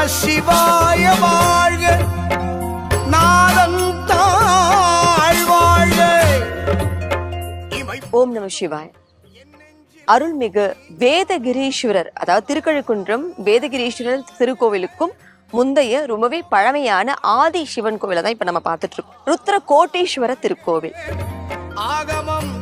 நம சிவாய வாழ்க. நாதன் ஓம் நம சிவாய். அருள்மிகு வேதகிரீஸ்வரர் அதாவது திருக்கழுக்குன்றம் வேதகிரீஸ்வரர் திருக்கோவிலுக்கும் முந்தைய ரொம்பவே பழமையான ஆதி சிவன் கோவிலை தான் இப்ப நம்ம பார்த்துட்டு இருக்கோம். ருத்ர கோட்டீஸ்வர திருக்கோவில். ஆகமம்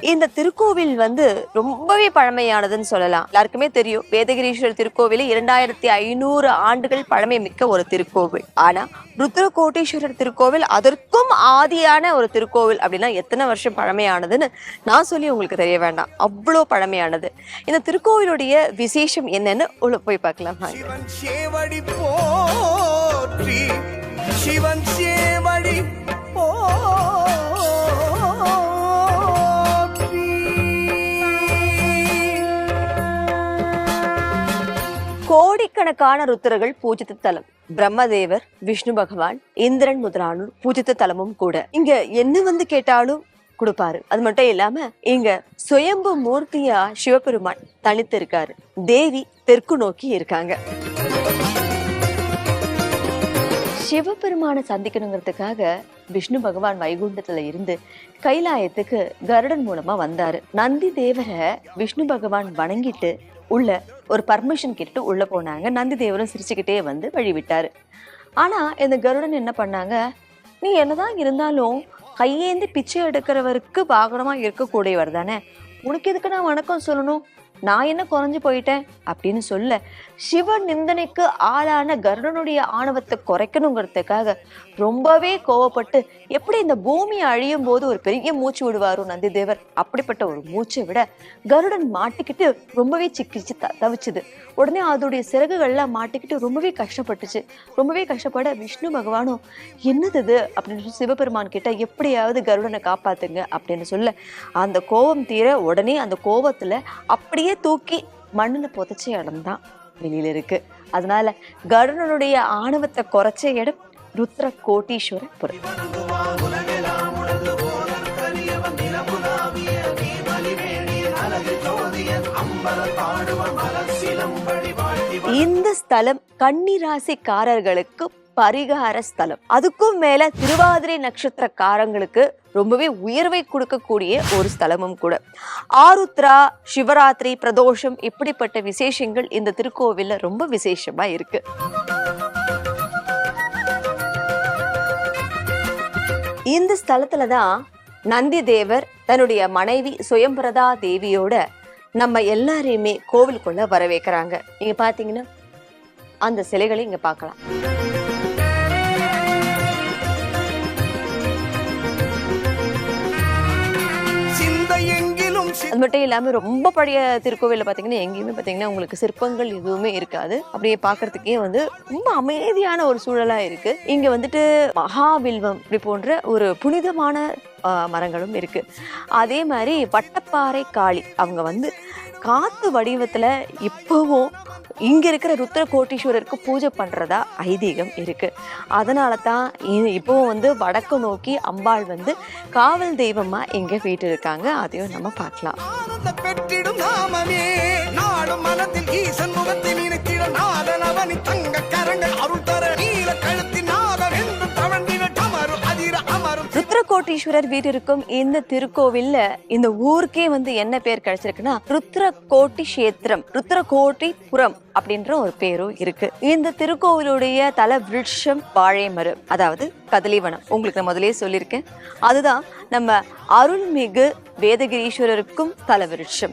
இந்த திருக்கோவில் வந்து ரொம்பவே பழமையானதுன்னு சொல்லலாம். எல்லாருக்குமே தெரியும். வேதகிரீஸ்வரர் திருக்கோவில் இரண்டாயிரத்தி ஐநூறு ஆண்டுகள் பழமை மிக்க ஒரு திருக்கோவில். ஆனா ருத்ரகோட்டீஸ்வரர் திருக்கோவில் அதற்கும் ஆதியான ஒரு திருக்கோவில் அப்படின்னா எத்தனை வருஷம் பழமையானதுன்னு நான் சொல்லி உங்களுக்கு தெரிய வேண்டாம். அவ்வளோ பழமையானது. இந்த திருக்கோவிலுடைய விசேஷம் என்னன்னு உள்ள போய் பார்க்கலாம். கோடிக்கணக்கான ருத்திரர்கள் பூஜித்த தலம். பிரம்மதேவர் விஷ்ணு பகவான் இந்திரன் முதலானூர் பூஜித்த தலமும் கூட. இங்க என்ன வந்து கேட்டாலும் கொடுப்பாரு. அது மட்டும் இல்லாம இங்க சுயம்பு மூர்த்தியா சிவபெருமான் தனித்து இருக்காரு தேவி தெற்கு நோக்கி இருக்காங்க. சிவபெருமானை சந்திக்கணுங்கிறதுக்காக விஷ்ணு பகவான் வைகுண்டத்துல இருந்து கைலாயத்துக்கு கருடன் மூலமா வந்தாரு. நந்தி தேவரை விஷ்ணு பகவான் வணங்கிட்டு உள்ள ஒரு பர்மிஷன் கேட்டு உள்ள போனாங்க. நந்தி தேவரும் சிரிச்சுக்கிட்டே வந்து வழிவிட்டாரு. ஆனா இந்த கருடன் என்ன பண்ணாங்க? நீ என்னதான் இருந்தாலும் கையேந்தி பிச்சை எடுக்கிறவருக்கு வாகனமா இருக்கக்கூடியவர் தானே. உனக்கு எதுக்கு நான் வணக்கம் சொல்லணும்? நான் என்ன குறைஞ்சு போயிட்டேன் அப்படின்னு சொல்ல சிவ நிந்தனைக்கு ஆளான கருடனுடைய ஆணவத்தை குறைக்கணுங்கிறதுக்காக ரொம்பவே கோவப்பட்டு எப்படி இந்த பூமி அழியும் போது ஒரு பெரிய மூச்சு விடுவாரோ நந்தி தேவர் அப்படிப்பட்ட ஒரு மூச்சை விட கருடன் மாட்டிக்கிட்டு ரொம்பவே சிக்கிச்சு த தவிச்சுது. உடனே அதோடைய சிறகுகள்லாம் மாட்டிக்கிட்டு ரொம்பவே கஷ்டப்பட்டுச்சு. ரொம்பவே கஷ்டப்பட விஷ்ணு பகவானும் என்னது இது? அப்படின்னு சொல்லி சிவபெருமான் கிட்ட எப்படியாவது கருடனை காப்பாத்துங்க அப்படின்னு சொல்ல அந்த கோபம் தீர உடனே அந்த கோபத்துல அப்படியே தூக்கி மண்ணுல புதைச்ச இடம் தான் வெளியில இருக்கு. அதனால கருணனுடைய ஆணவத்தை குறைச்ச இடம் ருத்ர கோட்டீஸ்வரபுரம் இந்த ஸ்தலம் கன்னிராசிக்காரர்களுக்கு பரிகார ஸ்தலம். அதுக்கும் மேல திருவாதிரை நட்சத்திரக்காரங்களுக்கு ரொம்பவே உயர்வை கொடுக்கக்கூடிய ஒரு ஸ்தலமும் கூட. ஆருத்ரா சிவராத்திரி பிரதோஷம் இப்படிப்பட்ட விசேஷங்கள் இந்த திருக்கோவிலில் ரொம்ப விசேஷமா இருக்கு. இந்த ஸ்தலத்துல தான் நந்தி தேவர் தன்னுடைய மனைவி சுயம்பிரதா தேவியோட நம்ம எல்லாரையுமே கோவிலுக்குள்ள வரவேற்கிறாங்க. நீங்க பாத்தீங்கன்னா அந்த சிலைகளை இங்க பார்க்கலாம். அது மட்டும் இல்லாமல் ரொம்ப பழைய திருக்கோவிலில் பார்த்தீங்கன்னா எங்கேயுமே பார்த்தீங்கன்னா உங்களுக்கு சிற்பங்கள் எதுவுமே இருக்காது. அப்படியே பார்க்கறதுக்கே வந்து ரொம்ப அமைதியான ஒரு சூழலாக இருக்குது இங்கே வந்துட்டு மகாவில்வம் இப்படி போன்ற ஒரு புனிதமான மரங்களும் இருக்குது அதே மாதிரி வட்டப்பாறை காளி அவங்க வந்து காத்து வடிவத்தில் இப்போவும் இங்கே இருக்கிற ருத்ர கோட்டீஸ்வரருக்கு பூஜை பண்ணுறதா ஐதீகம் இருக்குது அதனால தான் இப்போவும் வந்து வடக்கு நோக்கி அம்பாள் வந்து காவல் தெய்வமாக இங்கே வீட்டு இருக்காங்க அதையும் நம்ம பார்க்கலாம். பெற்றிடும் நாமமே. நாடும் மனத்தில் ஈசன் முகத்தை நினைத்திட நாதனவனி தங்க கரங்கள் அருள் தர நீல கழுத்தின் ருத்ரகோட்டீஸ்வரர் வீடு இருக்கும் இந்த திருக்கோவில்ல இந்த ஊருக்கே வந்து என்ன பேர் கிடைச்சிருக்குன்னா ருத்ரகோட்டி கஷேத்திரம் ருத்ரகோட்டிபுரம் அப்படின்ற ஒரு பேரும் இருக்கு. இந்த திருக்கோவிலுடைய தல விருட்சம் வாழை அதாவது கதலிவனம். உங்களுக்கு நான் முதலே சொல்லியிருக்கேன். அதுதான் நம்ம அருள்மிகு வேதகிரீஸ்வரருக்கும் தல விருட்சம்.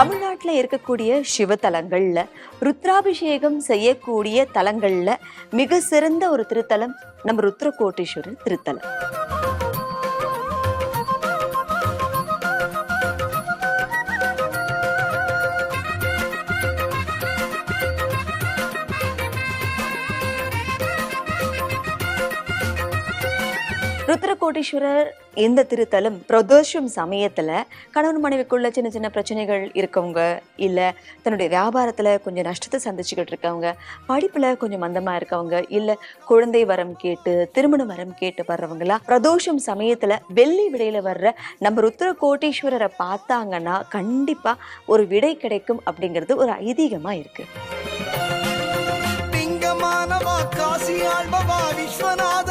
தமிழ்நாட்டில் இருக்கக்கூடிய சிவத்தலங்களில் ருத்ராபிஷேகம் செய்யக்கூடிய தலங்களில் மிக சிறந்த ஒரு திருத்தலம் நம்ம ருத்ரகோட்டீஸ்வரர் திருத்தலம். ருத்ரகோட்டீஸ்வரர் இந்த திருத்தலம் பிரதோஷம் சமயத்தில் கணவன் மனைவிக்குள்ள சின்ன சின்ன பிரச்சனைகள் இருக்கவங்க இல்லை தன்னுடைய வியாபாரத்தில் கொஞ்சம் நஷ்டத்தை சந்திச்சுக்கிட்டு இருக்கவங்க படிப்பில் கொஞ்சம் மந்தமாக இருக்கவங்க இல்லை குழந்தை வரம் கேட்டு திருமண வரம் கேட்டு வர்றவங்களா பிரதோஷம் சமயத்தில் வெள்ளி விடையில் வர்ற நம்ம ருத்ர கோட்டீஸ்வரரை பார்த்தாங்கன்னா கண்டிப்பாக ஒரு விடை கிடைக்கும் அப்படிங்கிறது ஒரு ஐதீகமா இருக்கு. விஸ்வநாத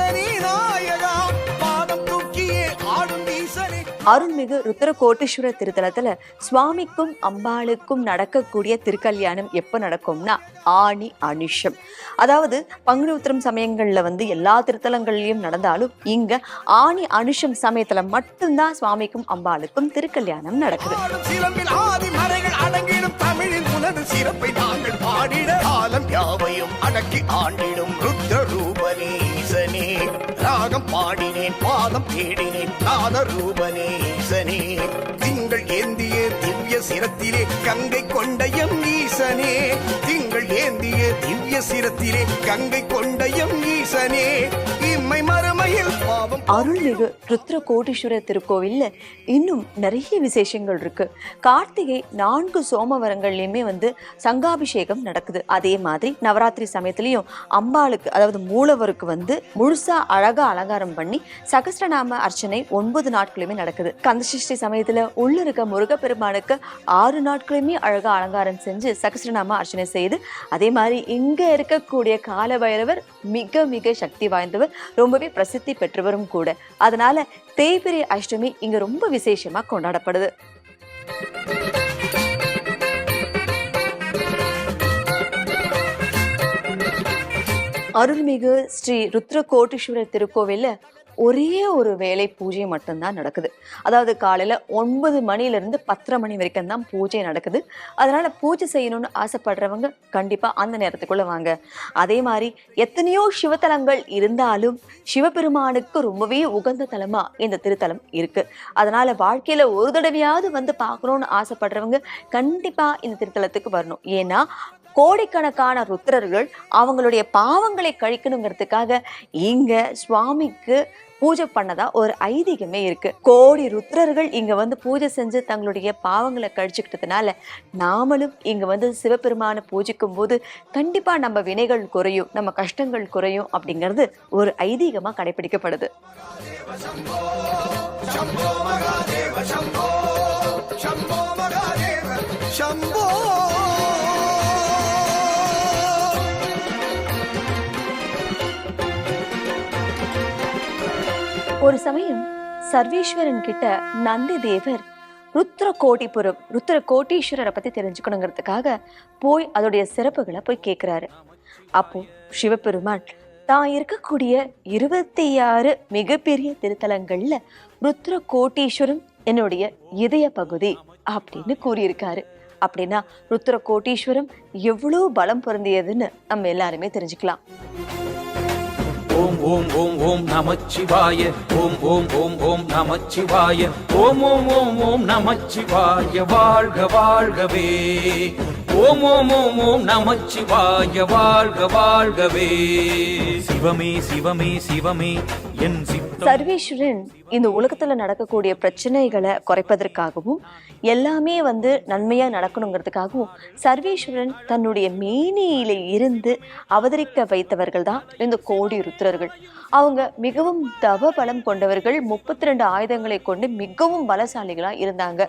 அருள்மிகு ருத்ரகோட்டீஸ்வர திருத்தலத்துல சுவாமிக்கும் அம்பாளுக்கும் நடக்கக்கூடிய திருக்கல்யாணம் எப்ப நடக்கும்னா ஆணி அனுஷம். அதாவது பங்குனி உத்திரம் சமயங்கள்ல வந்து எல்லா திருத்தலங்கள்லயும் நடந்தாலும் இங்க ஆணி அனுஷம் சமயத்துல மட்டும்தான் சுவாமிக்கும் அம்பாளுக்கும் திருக்கல்யாணம் நடக்குது. அடங்கிடும் தமிழின் உனது சிறப்பை நாங்கள் பாடிட காலம் யாவையும் அடக்கி ஆண்டிடும். பாடினேன் பாதம் தேடினேன் நாத ரூபனீசனே திங்கள் ஏந்திய திவ்ய சிரத்திலே கங்கை கொண்ட எம் ஈசனே திங்கள் ஏந்திய திவ்ய சிரத்திலே கங்கை கொண்ட எம் ஈசனே இம்மை மறுமையில் அருள்மிகு ருத்ர கோடீஸ்வரர் திருக்கோவில்ல இன்னும் நிறைய விசேஷங்கள் இருக்கு. கார்த்திகை நான்கு சோமவரங்கள்லயுமே வந்து சங்காபிஷேகம் நடக்குது. அதே மாதிரி நவராத்திரி சமயத்திலையும் அம்பாளுக்கு அதாவது மூலவருக்கு வந்து முழுசா அழகா அலங்காரம் பண்ணி சகஸ்ரநாம அர்ச்சனை ஒன்பது நாட்களுமே நடக்குது. கந்தசிஷ்டி சமயத்துல உள்ள இருக்க முருகப்பெருமானுக்கு ஆறு நாட்களுமே அழகா அலங்காரம் செஞ்சு சகஸ்ரநாம அர்ச்சனை செய்து அதே மாதிரி இங்க இருக்கக்கூடிய கால பைரவர் மிக மிக சக்தி வாய்ந்தவர். ரொம்பவே பிரசித்தி பெற்றவரும் கூட. அதனால தேய்பிரி அஷ்டமி இங்க ரொம்ப விசேஷமா கொண்டாடப்படுது. அருள்மிகு ஸ்ரீ ருத்ர கோட்டீஸ்வரர் திருக்கோவில்ல ஒரே ஒரு வேளை பூஜை மட்டும்தான் நடக்குது. அதாவது காலையில் ஒன்பது மணிலேருந்து பத்தரை மணி வரைக்கும் தான் பூஜை நடக்குது. அதனால் பூஜை செய்யணும்னு ஆசைப்படுறவங்க கண்டிப்பாக அந்த நேரத்துக்குள்ளே வாங்க. அதே மாதிரி எத்தனையோ சிவத்தலங்கள் இருந்தாலும் சிவபெருமானுக்கு ரொம்பவே உகந்த தலமாக இந்த திருத்தலம் இருக்குது அதனால் வாழ்க்கையில் ஒரு தடவையாவது வந்து பார்க்கணுன்னு ஆசைப்படுறவங்க கண்டிப்பாக இந்த திருத்தலத்துக்கு வரணும். ஏன்னா கோடிக்கணக்கான ருத்ரர்கள் அவங்களுடைய பாவங்களை கழிக்கணுங்கிறதுக்காக இங்க சுவாமிக்கு பூஜை பண்ணதா ஒரு ஐதீகமே இருக்கு. கோடி ருத்ரர்கள் இங்க வந்து பூஜை செஞ்சு தங்களுடைய பாவங்களை கழிச்சுக்கிட்டதுனால நாமளும் இங்க வந்து சிவபெருமானை பூஜிக்கும் போது கண்டிப்பா நம்ம வினைகள் குறையும் நம்ம கஷ்டங்கள் குறையும் அப்படிங்கிறது ஒரு ஐதீகமா கடைபிடிக்கப்படுது. சம்போ ஒரு சமயம் சர்வேஸ்வரன் கிட்ட நந்தி தேவர் ருத்ர கோட்டிபுரம் ருத்ர கோட்டீஸ்வரரை பத்தி தெரிஞ்சுக்கணுங்கிறதுக்காக போய் அதோடைய சிறப்புகளை போய் கேட்கிறாரு அப்போ சிவபெருமான் தான் இருக்கக்கூடிய இருபத்தி ஆறு மிகப்பெரிய திருத்தலங்கள்ல ருத்ர கோட்டீஸ்வரம் என்னுடைய இதய பகுதி அப்படின்னு கூறியிருக்காரு. அப்படின்னா ருத்ர கோட்டீஸ்வரம் எவ்வளவு பலம் பொருந்தியதுன்னு நம்ம எல்லாருமே தெரிஞ்சுக்கலாம். ஓம் ஓம் ஓம் நமச்சிவாய. ஓம் ஓம் ஓம் ஓம் நமச்சிவாய. ஓம் ஓம் ஓம் ஓம் நமச்சிவாய. வாழ்க வாழ்கவே. ஓம் ஓம் ஓம் ஓம் நமச்சிவாய. வாழ்க வாழ்கவே. சிவமே சிவமே சிவமே. சர்வேஸ்வரன் இந்த உலகத்துல நடக்கக்கூடிய பிரச்சனைகளை குறைப்பதற்காகவும் எல்லாமே வந்து நன்மையா நடக்கணுங்கிறதுக்காகவும் சர்வேஸ்வரன் தன்னுடைய மேனியில இருந்து அவதரிக்க வைத்தவர்கள் தான் இந்த கோடி ருத்ரர்கள். அவங்க மிகவும் தவ பலம் கொண்டவர்கள் முப்பத்தி ரெண்டு ஆயுதங்களை கொண்டு மிகவும் பலசாலிகளா இருந்தாங்க.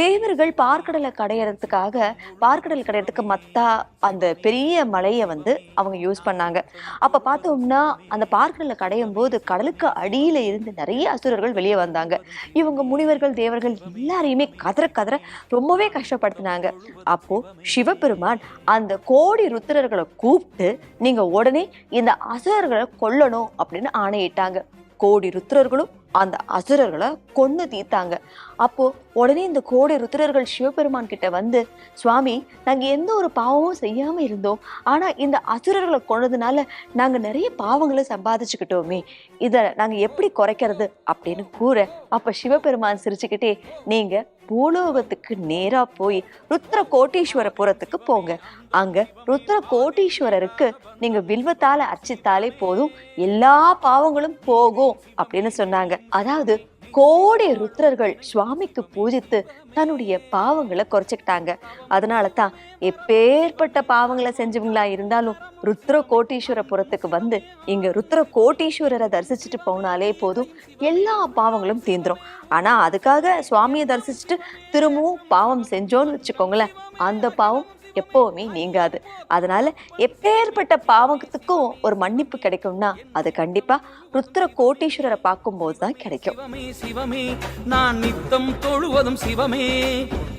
தேவர்கள் பார்க்கடலை கடையறதுக்காக பார்க்கடல் கடையறதுக்கு மத்தா அந்த பெரிய மலையை வந்து அவங்க யூஸ் பண்ணாங்க. அப்ப பார்த்தோம்னா அந்த பார்க்கடலை கடையும் போது கடலுக்கு அடியில் இருந்து நிறைய அசுரர்கள் வெளியே வந்தாங்க. இவங்க முனிவர்கள் தேவர்கள் எல்லாரையுமே கதற கதற ரொம்பவே கஷ்டப்படுத்தினாங்க. அப்போ சிவபெருமான் அந்த கோடி ருத்திரர்களை கூப்பிட்டு நீங்க உடனே இந்த அசுரர்களை கொல்லணும் அப்படின்னு ஆணையிட்டாங்க. கோடி ருத்ரர்களும் அந்த அசுரர்களை கொன்று தீர்த்தாங்க. அப்போ உடனே இந்த கோடை ருத்திரர்கள் சிவபெருமான் கிட்ட வந்து சுவாமி நாங்க எந்த ஒரு பாவமும் செய்யாம இருந்தோம். ஆனா இந்த அசுரர்களை கொன்னதுனால நாங்க நிறைய பாவங்களை சம்பாதிச்சுக்கிட்டோமே. இத நாங்க எப்படி குறைக்கிறது? அப்படின்னு கூற அப்ப சிவபெருமான் சிரிச்சுக்கிட்டே நீங்க பூலோகத்துக்கு நேரா போய் ருத்ர கோட்டீஸ்வரபுரத்துக்கு போங்க. அங்க ருத்ர கோட்டீஸ்வரருக்கு நீங்க வில்வத்தால அர்ச்சித்தாலே போதும். எல்லா பாவங்களும் போகும் அப்படின்னு சொன்னாங்க. அதாவது கோடி ருத்ரர்கள் சுவாமிக்கு பூஜித்து தன்னுடைய பாவங்களை குறைச்சிக்கிட்டாங்க. அதனால தான் எப்பேற்பட்ட பாவங்களை செஞ்சவங்களா இருந்தாலும் ருத்ர கோட்டீஸ்வரபுரத்துக்கு வந்து இங்க ருத்ர கோட்டீஸ்வரரை தரிசிச்சுட்டு போனாலே போதும். எல்லா பாவங்களும் தீந்துரும். ஆனா அதுக்காக சுவாமியை தரிசிச்சுட்டு திரும்பவும் பாவம் செஞ்சோன்னு வச்சுக்கோங்களேன். அந்த பாவம் எப்போவுமே நீங்காது. அதனால எப்பேற்பட்ட பாவத்துக்கும் ஒரு மன்னிப்பு கிடைக்கும்னா அது கண்டிப்பா ருத்ர கோட்டீஸ்வரரை பார்க்கும்போது தான் கிடைக்கும். சிவமே நான் நித்தம் தொழுவதும் சிவமே.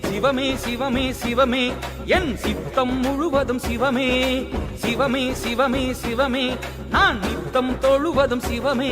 சிவமே சிவமே சிவமே என் சித்தம் முழுவதும் சிவமே. சிவமே சிவமே சிவமே நான் நித்தம் தொழுவதும் சிவமே.